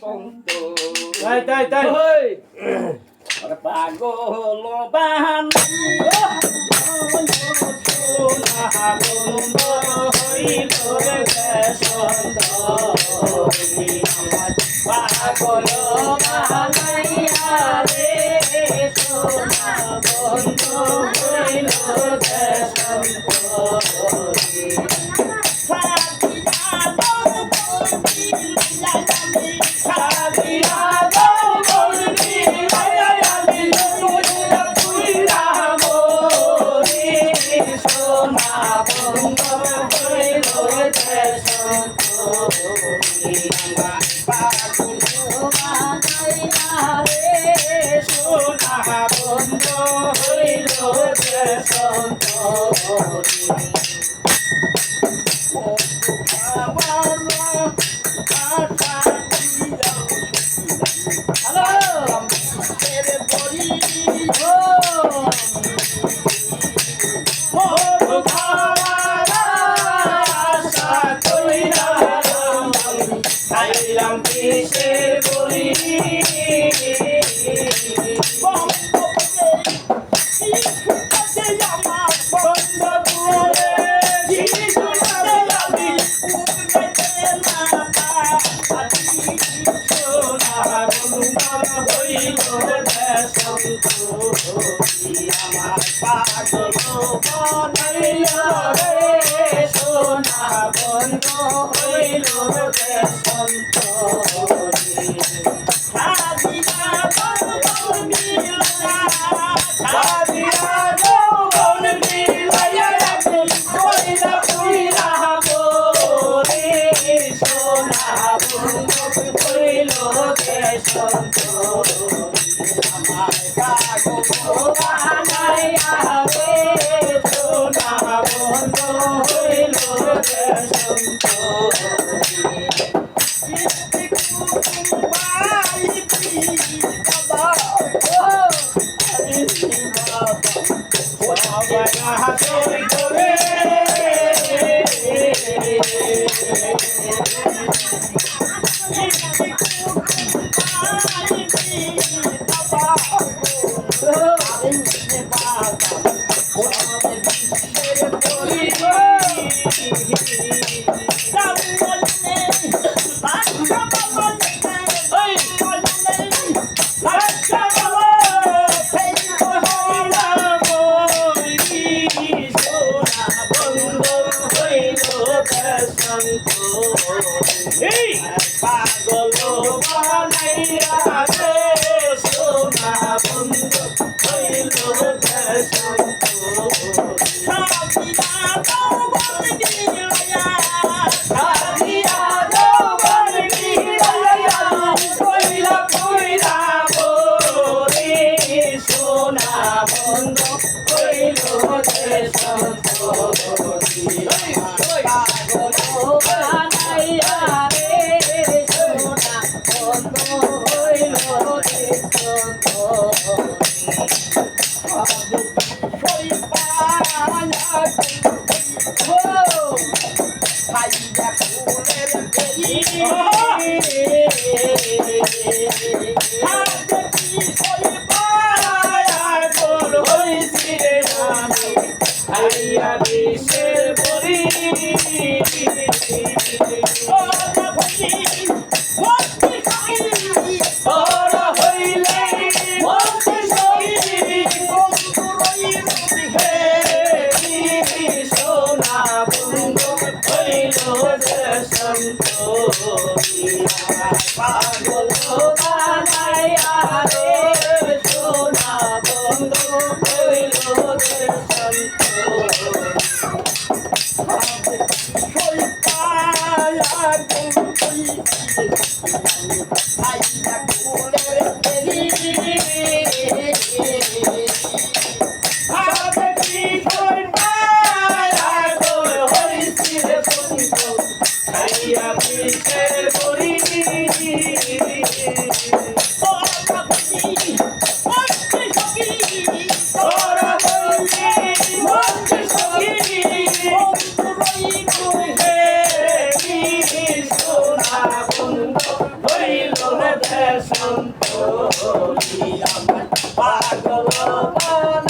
তাই তাই তাই পাগল সুন্দরী পাগল হইল সন্তোষী কিসের বলি বন্ধ সোনা বন্ধ হইল রে দৌবন কইলা কইলা বলে সোনা বন্ধ হইল রে সন্তোষী পাগল Oh. সন্তোষী আমার পাগল বানাইয়া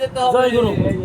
দিতে হবে